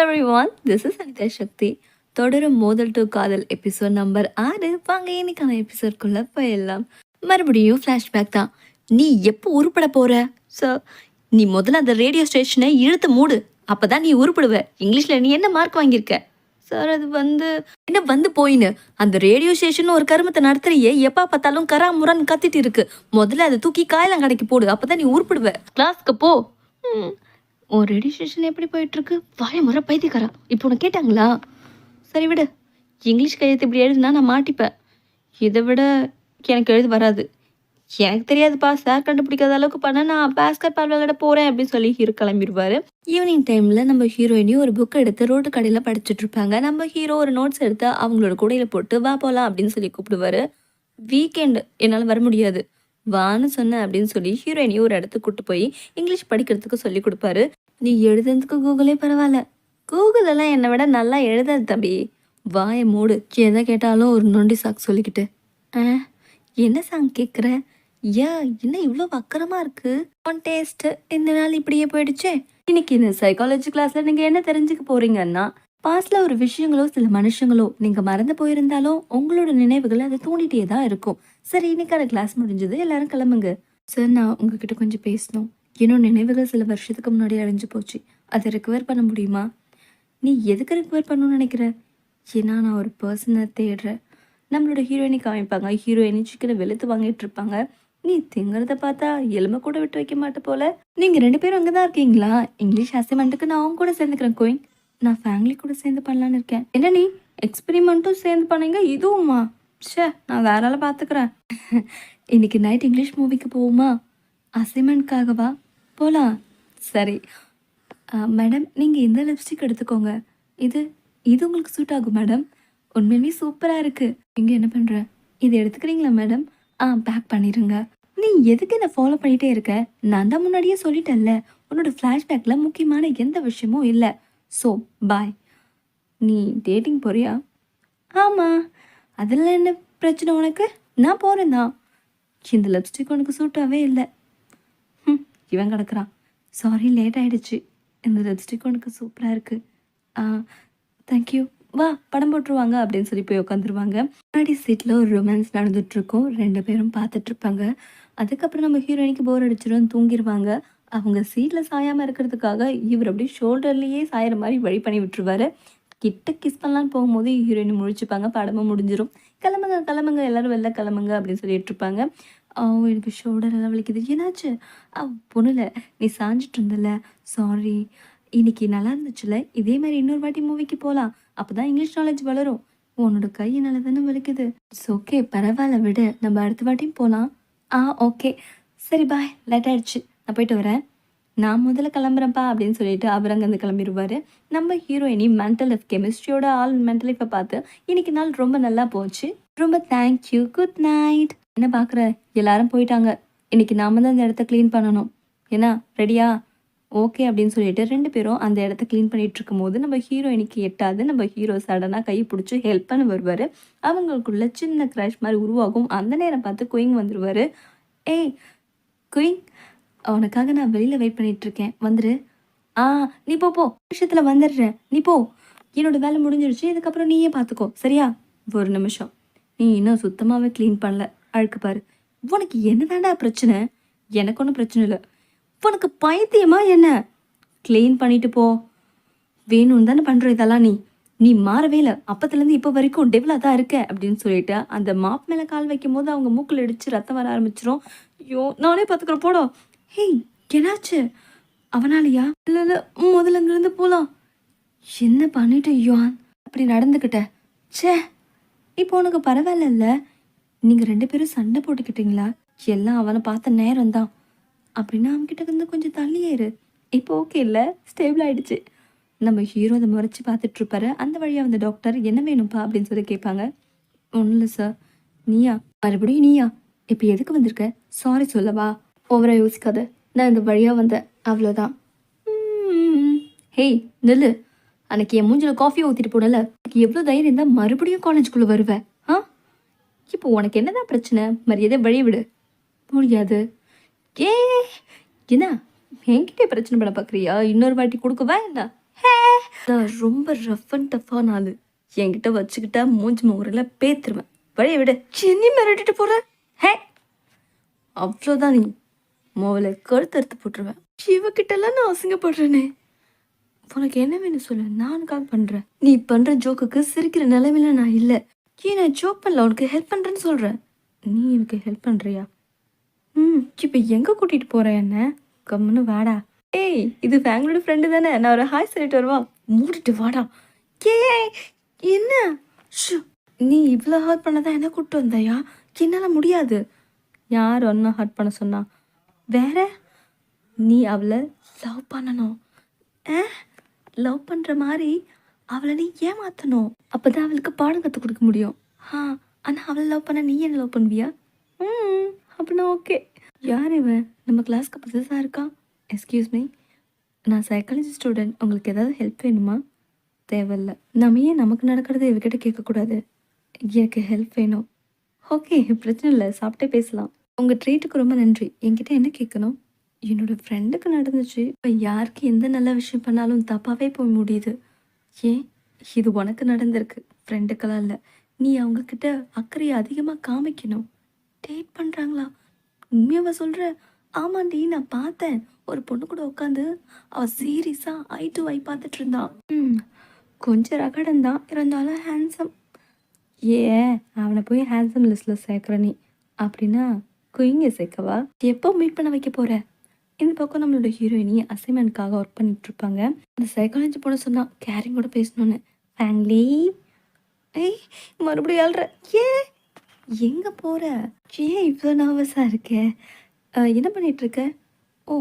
Everyone this is Anitha Sakthi தொடரும் மோதல் two காதல் எபிசோட் நம்பர் ஆறு. வாங்க இன்னைக்கான எபிசோட்குள்ள போயிடலாம். மறுபடியும் ஃப்ளாஷ்பேக் தான். நீ எப்போ உருப்பட போகிற ஸோ நீ முதல்ல அந்த ரேடியோ ஸ்டேஷனை இழுத்து மூடு. அப்போ தான் நீ உருப்படுவ. இங்கிலீஷில் நீ என்ன மார்க் வாங்கியிருக்க? சார் அது வந்து என்ன வந்து போயின்னு? அந்த ரேடியோ ஸ்டேஷன் ஒரு கருமத்தை நடத்துறியே. எப்போ பார்த்தாலும் கரா முரான்னு கத்திட்டு இருக்கு. முதல்ல அதை தூக்கி காயலாம் கடைக்கு போடு. அப்போ தான் நீ உருப்பிடுவ. கிளாஸ்க்கு போ. ம். உன் ரேடியோ ஸ்டேஷன் எப்படி போயிட்டுருக்கு? வாய முறை பைத்தியக்காரா இப்போ உனக்கு கேட்டாங்களா? சரி விடு. இங்கிலீஷ் கையெழுத்து இப்படி எழுதுனா நான் மாட்டிப்பேன். இதை விட எனக்கு எழுத வராது. எனக்கு தெரியாதுப்பா சார் கண்டுபிடிக்காத அளவுக்கு பண்ணால் நான் பாஸ்கர் பார்வையோட போகிறேன் அப்படின்னு சொல்லி ஹீரோ கிளம்பிடுவார். ஈவினிங் டைமில் நம்ம ஹீரோயினையும் ஒரு புக் எடுத்து ரோட்டு கடையில் படிச்சுட்டு இருப்பாங்க. நம்ம ஹீரோ ஒரு நோட்ஸ் எடுத்து அவங்களோட கூடையில் போட்டு வா போகலாம் அப்படின்னு சொல்லி கூப்பிடுவாரு. வீக்கெண்டு என்னால் வர முடியாது. வான்னு சொன்னேன் அப்படின்னு சொல்லி ஹீரோயினையும் ஒரு இடத்துக்கு கூட்டு போய் இங்கிலீஷ் படிக்கிறதுக்கு சொல்லி கொடுப்பாரு. நீ எழுதுறதுக்கு கூகுளே பரவாயில்ல. கூகுள் எல்லாம் என்னை விட நல்லா எழுதாது தம்பி. வாய மூடு. எதை கேட்டாலும் ஒரு நொண்டி சாங் சொல்லிக்கிட்டு. ஆ என்ன சாங் கேட்குற ஏன் என்ன இவ்வளோ வக்கரமாக இருக்கு? ஒன் டேஸ்ட் இந்த நாள் இப்படியே போயிடுச்சே. இன்னைக்கு இந்த சைக்காலஜி கிளாஸில் நீங்கள் என்ன தெரிஞ்சுக்க போறீங்கன்னா பாஸ்ட்ல ஒரு விஷயங்களோ சில மனுஷங்களோ நீங்க மறந்து போயிருந்தாலும் உங்களோட நினைவுகளை அதை தூண்டிட்டே தான் இருக்கும். சரி இன்னைக்கான கிளாஸ் முடிஞ்சது. எல்லாரும் கிளம்புங்க. சார் நான் உங்ககிட்ட கொஞ்சம் பேசணும். என்னோட நினைவுகள் சில வருஷத்துக்கு முன்னாடி அழிஞ்சு போச்சு. அதை ரெக்கவர் பண்ண முடியுமா? நீ எதுக்கு ரெக்கவர் பண்ணணும்னு நினைக்கிற? ஏன்னா நான் ஒரு பர்சனை தேடுறேன். நம்மளோட ஹீரோயினி காமிப்பாங்க. ஹீரோயினி சிக்கனை வெளுத்து வாங்கிட்டு இருப்பாங்க. நீ திங்கிறத பார்த்தா எலும்பை கூட விட்டு வைக்க மாட்ட போல. நீங்க ரெண்டு பேரும் அங்கே தான் இருக்கீங்களா இங்கிலீஷ் அசைன்மெண்ட்டுக்கு நான் அவங்க கூட சேர்ந்துக்கிறேன் கோயிங் நான் ஃபேமிலி கூட சேர்ந்து பண்ணலான்னு இருக்கேன். என்ன நீ? எக்ஸ்பெரிமெண்ட்டும் சேர்ந்து பண்ணீங்க இதுவுமா? ச்சே நான் வேற ஆளை பார்த்துக்கிறேன். இன்னைக்கு நைட் இங்கிலீஷ் மூவிக்கு போவோமா? அசைன்மெண்ட்காகவா? போகலாம் சரி. மேடம் நீங்கள் இந்த லிப்ஸ்டிக் எடுத்துக்கோங்க. இது இது உங்களுக்கு சூட் ஆகும் மேடம் உண்மையுமே சூப்பராக இருக்குது இங்கே என்ன பண்ணுற இது எடுத்துக்கிறீங்களா மேடம் ஆ பேக் பண்ணிடுங்க நீ எதுக்கு என்ன ஃபாலோ பண்ணிகிட்டே இருக்க? நான் தான் முன்னாடியே சொல்லிட்டேன்ல. உன்னோட ஃப்ளாஷ்பேக்கில் முக்கியமான எந்த விஷயமும் இல்லை. ஸோ பாய் நீ டேட்டிங் போறியா? ஆமாம் அதில் என்ன பிரச்சனை உனக்கு? நான் போகிறேன் தான். இந்த லிப்ஸ்டிக் உனக்கு சூட்டாகவே இல்லை. ம் இவன் கிடக்குறான். சாரி லேட் ஆகிடுச்சு இந்த லிப்ஸ்டிக் உனக்கு சூப்பராக இருக்குது ஆ தேங்க்யூ வா படம் போட்டுருவாங்க அப்படின்னு சொல்லி போய் உட்காந்துருவாங்க முன்னாடி சீட்டில் ஒரு ரொமான்ஸ் நடந்துகிட்ருக்கோம் ரெண்டு பேரும் பார்த்துட்ருப்பாங்க அதுக்கப்புறம் நம்ம ஹீரோயினிக்கு போர் அடிச்சிடும் தூங்கிடுவாங்க அவங்க சீட்டில் சாயாமல் இருக்கிறதுக்காக இவர் அப்படியே ஷோல்டர்லேயே சாயிற மாதிரி வழி பண்ணி விட்டுருவாரு. கிட்ட கிஸ் பண்ணலான்னு போகும்போது ஹீரோயின் முழிச்சுப்பாங்க படமும் முடிஞ்சிடும் கிளம்புங்க கிளம்புங்க எல்லாரும் வெளில கிளம்புங்க அப்படின்னு சொல்லிட்டு இருப்பாங்க. அவ எனக்கு ஷோல்டர் எல்லாம் வலிக்குது. என்னாச்சு? பொண்ணுல நீ சாஞ்சிட்டு இருந்தல சாரி இன்னைக்கு நல்லா இருந்துச்சுல. இதே மாதிரி இன்னொரு வாட்டி மூவிக்கு போகலாம் அப்பதான் இங்கிலீஷ் நாலேஜ் வளரும். உன்னோட கை என்னால் தானே வலிக்குது. இட்ஸ் ஓகே பரவாயில்ல விடு. நம்ம அடுத்த வாட்டியும் போகலாம் ஆ ஓகே சரி பாய் லேட் ஆயிடுச்சு. நான் போயிட்டு வரேன். நான் முதல்ல கிளம்புறேன்ப்பா அப்படின்னு சொல்லிட்டு அவர் அங்கேருந்து கிளம்பிடுவார். நம்ம ஹீரோயினி மென்டல் லைஃப் கெமிஸ்ட்ரியோட ஆள் மென்டல் லைஃப்பை பார்த்து இன்னைக்கு நாள் ரொம்ப நல்லா போச்சு. ரொம்ப தேங்க்யூ குட் நைட் என்ன பார்க்குற எல்லாரும் போயிட்டாங்க. இன்னைக்கு நாம தான் அந்த இடத்த க்ளீன் பண்ணணும். ஏன்னா ரெடியா ஓகே அப்படின்னு சொல்லிட்டு ரெண்டு பேரும் அந்த இடத்த க்ளீன் பண்ணிட்டு இருக்கும்போது நம்ம ஹீரோயினுக்கு எட்டாது நம்ம ஹீரோ சடனாக கை பிடிச்சி ஹெல்ப் பண்ண வருவார். அவங்களுக்குள்ள சின்ன கிராஷ் மாதிரி உருவாகும். அந்த நேரம் பார்த்து குயிங் வந்துடுவார் ஏய் குயிங் உனக்காக நான் வெளியில் வெயிட் பண்ணிட்டு இருக்கேன் வந்துரு. ஆ நீ போ போ. நிமிஷத்தில் வந்துடுறேன். நீ போ. என்னோட வேலை முடிஞ்சிருச்சு. இதுக்கப்புறம் நீயே பார்த்துக்கோ சரியா? ஒரு நிமிஷம். நீ இன்னும் சுத்தமாகவே க்ளீன் பண்ணல. அழுக்கு பாரு. உனக்கு என்னதாண்டா பிரச்சனை? எனக்கு ஒன்றும் பிரச்சனை இல்லை. உனக்கு பைத்தியமா என்ன? க்ளீன் பண்ணிட்டு போ. வேணும்னு தானே பண்ணுற இதெல்லாம் நீ. நீ மாறவே இல்லை. அப்பத்துலேருந்து இப்போ வரைக்கும் டெவலாக தான் இருக்க அப்படின்னு சொல்லிட்டு அந்த மாப் மேலே கால் வைக்கும் போது அவங்க மூக்கில் இடிச்சு ரத்தம் வர ஆரம்பிச்சிரும். ஐயோ நானே பார்த்துக்கிறேன் போடோ. ஹேய் என்னாச்சு? அவனாலையா? இல்லை இல்லை முதல்ல இங்கேருந்து போகலாம் என்ன பண்ணிட்டு யுவான்? அப்படி நடந்துக்கிட்ட ச்சே இப்போ உனக்கு பரவாயில்ல நீங்கள் ரெண்டு பேரும் சண்டை போட்டுக்கிட்டீங்களா? எல்லாம் அவனை பார்த்த நேரம் தான் அப்படின்னா அவன்கிட்ட இருந்து கொஞ்சம் தள்ளியே இப்போ ஓகே இல்லை? ஸ்டேபிள் ஆகிடுச்சு நம்ம ஹீரோ அதை முறைச்சி பார்த்துட்ருப்பாரு அந்த வழியாக வந்த டாக்டர் என்ன வேணும்ப்பா? அப்படின்னு சொல்லி கேட்பாங்க. ஒன்றும் இல்லை சார் நீயா? மறுபடியும் நீயா? இப்போ எதுக்கு வந்திருக்க? சாரி சொல்லவா? ஓவராக யோசிக்காத. நான் இந்த வழியாக வந்தேன். அவ்வளோதான் ம், ஹேய் நில்லு. அன்னைக்கு என் மூஞ்சில் காஃபி ஊற்றிட்டு போனல எனக்கு எவ்வளோ தைரியம் இருந்தால் மறுபடியும் காலேஜுக்குள்ளே வருவேன் ஆ? இப்போ உனக்கு என்னதான் பிரச்சனை? மரியாதை வழி விடு. முடியாது. ஏ என்ன? என்கிட்ட பிரச்சனை பண்ண பார்க்குறியா இன்னொரு வாட்டி கொடுக்கவா என்ன? ஹே! நான் ரொம்ப ரஃப் அண்ட் டஃப்பான ஆள். என்கிட்ட வச்சுக்கிட்டா மூஞ்சி முகரில் பேத்துருவேன். வழியை விடு. சென்னி மிரட்டிட்டு போகிற ஹே! அவ்வளோதான் நீ. மோவலை கழுத்து போட்டுருவேன். இவகிட்டலாம் நான் அசிங்கப்படுறேனே. உனக்கு என்ன வேணும் சொல்லு நான் கால் பண்ணுறேன் நீ பண்ணுற ஜோக்குக்கு சிரிக்கிற நிலைமையில நான் இல்லை. ஏன் நான் ஜோக் பண்ணல உனக்கு ஹெல்ப் பண்ணுறேன்னு சொல்கிறேன் நீ எனக்கு ஹெல்ப் பண்ணுறியா ம் இப்போ எங்கே கூட்டிகிட்டு போகிறேன் என்ன? கம்முன்னு வாடா. ஏய் இது ஃபேங்களோட ஃப்ரெண்டு தானே. நான் ஒரு ஹாய் சொல்லிட்டு வருவா மூடிட்டு வாடா. கே என்ன? ஷு, நீ இவ்வளோ ஹர்ட் பண்ணதான் என்ன கூப்பிட்டு வந்தாயா? என்னால் முடியாது. யார் ஒன்றும் ஹர்ட் பண்ண சொன்னா? வேற? நீ அவளை லவ் பண்ணணும். லவ் பண்ணுற மாதிரி அவளை நீ ஏமாற்றணும் அப்போ தான் அவளுக்கு பாடம் கற்றுக் கொடுக்க முடியும். ஆ ஆனால் அவளை லவ் பண்ண நீ என்ன லவ் பண்ணுவியா? ம் அப்படின்னா ஓகே யார் இவன்? நம்ம கிளாஸ்க்கு புதுசாக இருக்கா? எஸ்கியூஸ் மீ நான் சைக்காலஜி ஸ்டூடெண்ட் உங்களுக்கு ஏதாவது ஹெல்ப் வேணுமா? தேவையில்ல. நம்ம ஏன் நமக்கு நடக்கிறத இவகிட்ட கேட்கக்கூடாது? எனக்கு ஹெல்ப் வேணும். ஓகே பிரச்சனை இல்லை. சாப்பிட்டே பேசலாம். உங்கள் ட்ரீட்டுக்கு ரொம்ப நன்றி. என்கிட்ட என்ன கேட்கணும்? என்னோடய ஃப்ரெண்டுக்கு நடந்துச்சு. இப்போ யாருக்கு எந்த நல்ல விஷயம் பண்ணாலும் தப்பாகவே போய் முடியுது. ஏன்? இது உனக்கு நடந்திருக்கு. ஃப்ரெண்டுக்கெல்லாம் இல்லை. நீ அவங்கக்கிட்ட அக்கறையை அதிகமாக காமிக்கணும். டேட் பண்ணுறாங்களா உண்மையாவா சொல்கிற ஆமாண்டி நான் பார்த்தேன். ஒரு பொண்ணு கூட உட்காந்து அவள் சீரியஸாக ஐ டு ஐ பார்த்துட்டு இருந்தான் ம். கொஞ்சம் ரகடம் தான். இருந்தாலும் ஹேண்ட்ஸம் ஏ அவனை போய் ஹேண்ட்ஸம் லிஸ்ட்டில் சேர்க்குற நீ. அப்படின்னா குயிங் இசைக்கவா எப்போ மீட் பண்ண வைக்க போற? இந்த பக்கம் நம்மளோட ஹீரோயினி அசைன்மெண்ட்காக ஒர்க் பண்ணிட்டு இருப்பாங்க. அந்த சைக்காலஜி போட சொன்னா கேரிங்கோட பேசணும்னு. ஃபேங்லி ஏய் மறுபடியும் ஆள்ற ஏ எங்கே போற? ஏன் இவ்வளோ நர்வஸாக இருக்க. என்ன பண்ணிட்டு இருக்க? ஓ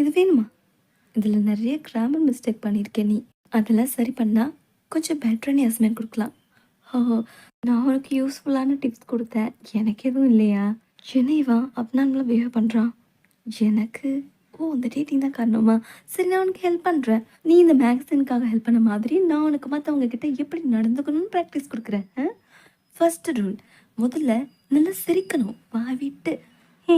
இது வேணுமா? இதில் நிறைய கிராமர் மிஸ்டேக் பண்ணியிருக்கேன் நீ. அதெல்லாம் சரி பண்ணால் கொஞ்சம் பெட்டராக நீ அசைன்மெண்ட் கொடுக்கலாம். ஓ நான் உனக்கு யூஸ்ஃபுல்லான டிப்ஸ் கொடுத்தேன். எனக்கு எதுவும் இல்லையா? என்ன இவன் அப்னார்மலாக பிஹேவ் பண்ணுறான் எனக்கு ஓ இந்த டேட்டிங் தான் காரணமா? சரி நான் உனக்கு ஹெல்ப் பண்ணுறேன் நீ இந்த மேக்சினுக்காக ஹெல்ப் பண்ண மாதிரி நான் உனக்கு மற்றவங்க கிட்ட எப்படி நடந்துக்கணும்னு ப்ராக்டிஸ் கொடுக்குறேன் ஃபஸ்ட்டு ரூல் முதல்ல நல்லா சிரிக்கணும். வா விட்டு. ஹே,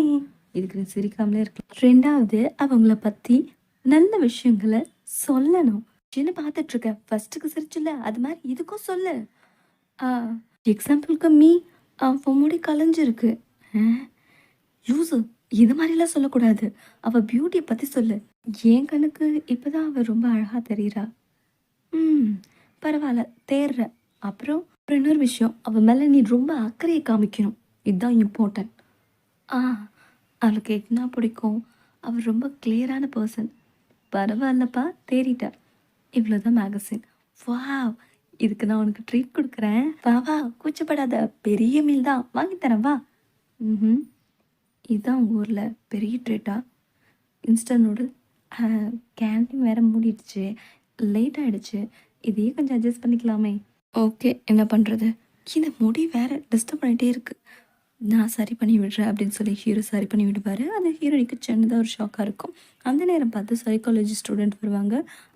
இதுக்கு நீ சிரிக்காமலே இருக்கலாம். ரெண்டாவது அவங்கள பற்றி நல்ல விஷயங்களை சொல்லணும். சின்ன பார்த்துட்ருக்க? ஃபஸ்ட்டுக்கு சிரிச்சில்ல சிரிச்சுல. அது மாதிரி இதுக்கும் சொல்லு. எக்ஸாம்பிளுக்கு மீ அவன் முடி கலைஞ்சிருக்கு. லூசு இது மாதிரிலாம் சொல்லக்கூடாது. அவள் பியூட்டியை பற்றி சொல்லு. என் கண்ணுக்கு இப்போதான் அவள் ரொம்ப அழகாக தெரியுறா. ம் பரவாயில்ல தேர்ற. அப்புறம் அப்புறம் இன்னொரு விஷயம். அவள் மேலே நீ ரொம்ப அக்கறையை காமிக்கணும். இதுதான் இம்பார்ட்டன்ட் ஆ அவளுக்கு என்ன பிடிக்கும். அவள் ரொம்ப கிளியரான பர்சன் பரவாயில்லப்பா தேறிட்டார் இவ்வளோதான் மேகசின் வாவ் இதுக்கு நான் உனக்கு ட்ரீட் கொடுக்குறேன். வா வா கூச்சப்படாத. பெரிய மீல் தான். வாங்கி தரேன் வா. ம் இதுதான் உங்கள் ஊரில் பெரிய ட்ரேட்டா இன்ஸ்டன்ட் நூடுல் கேன்டீன் வேறு மூடிடுச்சு. லேட் ஆகிடுச்சு இதையே கொஞ்சம் அட்ஜஸ்ட் பண்ணிக்கலாமே. ஓகே என்ன பண்ணுறது இந்த முடி வேறு டிஸ்டர்ப் பண்ணிகிட்டே இருக்குது நான் சரி பண்ணி விடுறேன் அப்படின்னு சொல்லி ஹீரோ சரி பண்ணி விடுவார். அந்த ஹீரோனிக்கு சின்னதாக ஒரு ஷாக்காக இருக்கும். அந்த நேரம் பார்த்து சைக்காலஜி ஸ்டூடெண்ட் வருவாங்க.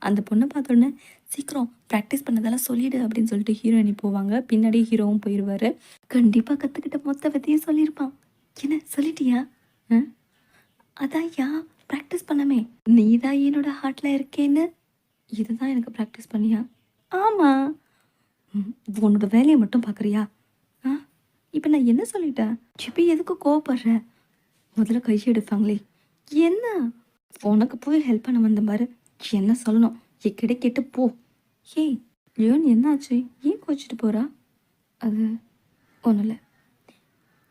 அந்த பொண்ணை பார்த்தோன்னே சீக்கிரம் ப்ராக்டிஸ் பண்ணதெல்லாம் சொல்லிடு அப்படின்னு சொல்லிட்டு ஹீரோயினி போவாங்க. பின்னாடி ஹீரோவும் போயிடுவார் கண்டிப்பாக கற்றுக்கிட்ட மொத்த வித்தையும் சொல்லியிருப்பான். என்ன சொல்லிட்டியா? ஆ? அதான் யா ப்ராக்டிஸ் பண்ணமே. நீ தான் என்னோட ஹார்ட்டில் இருக்கேன்னு. இதுதான் எனக்கு ப்ராக்டிஸ் பண்ணியா? ஆமாம் உன்னோட வேலையை மட்டும் பார்க்குறியா ஆ? இப்போ நான் என்ன சொல்லிட்டேன் இப்போ எதுக்கு கோவப்படுற? முதல்ல கை எடுப்பாங்களே என்ன? உனக்கு போய் ஹெல்ப் பண்ண வந்த மாதிரி என்ன சொல்லணும்? எக்கடை கேட்டு போ. ஏய் லியோன் என்னாச்சு? ஏன் கோச்சிட்டு போகிறா அது ஒன்றும் இல்லை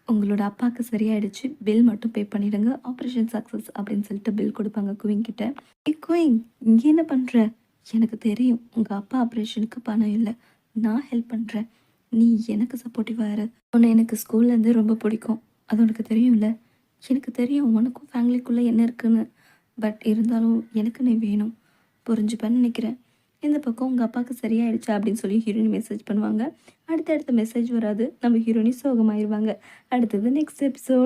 உங்களோட அப்பாவுக்கு சரியாயிடுச்சு. பில் மட்டும் பே பண்ணிடுங்க. ஆப்ரேஷன் சக்ஸஸ் அப்படின்னு சொல்லிட்டு பில் கொடுப்பாங்க குவிங் கிட்ட. ஏ குவிங் இங்கே என்ன பண்ணுற எனக்கு தெரியும். உங்கள் அப்பா ஆப்ரேஷனுக்கு பணம் இல்லை. நான் ஹெல்ப் பண்ணுறேன் நீ எனக்கு சப்போர்ட்டிவாக இரு. உன்னை எனக்கு ஸ்கூல்லேருந்து ரொம்ப பிடிக்கும். அது உனக்கு தெரியும்ல? எனக்கு தெரியும். உனக்கும் ஃபேமிலிக்குள்ளே என்ன இருக்குன்னு. பட் இருந்தாலும் எனக்கு நீ வேணும். புரிஞ்சுப்பேன்னு நினைக்கிறேன். இந்த பக்கம் உங்கள் அப்பாவுக்கு சரியாயிடுச்சா அப்படின்னு சொல்லி ஹீரோயின் மெசேஜ் பண்ணுவாங்க. அடுத்தடுத்த மெசேஜ் வராது. நம்ம ஹீரோயினி சோகமாயிருவாங்க. அடுத்தது நெக்ஸ்ட் எபிசோட்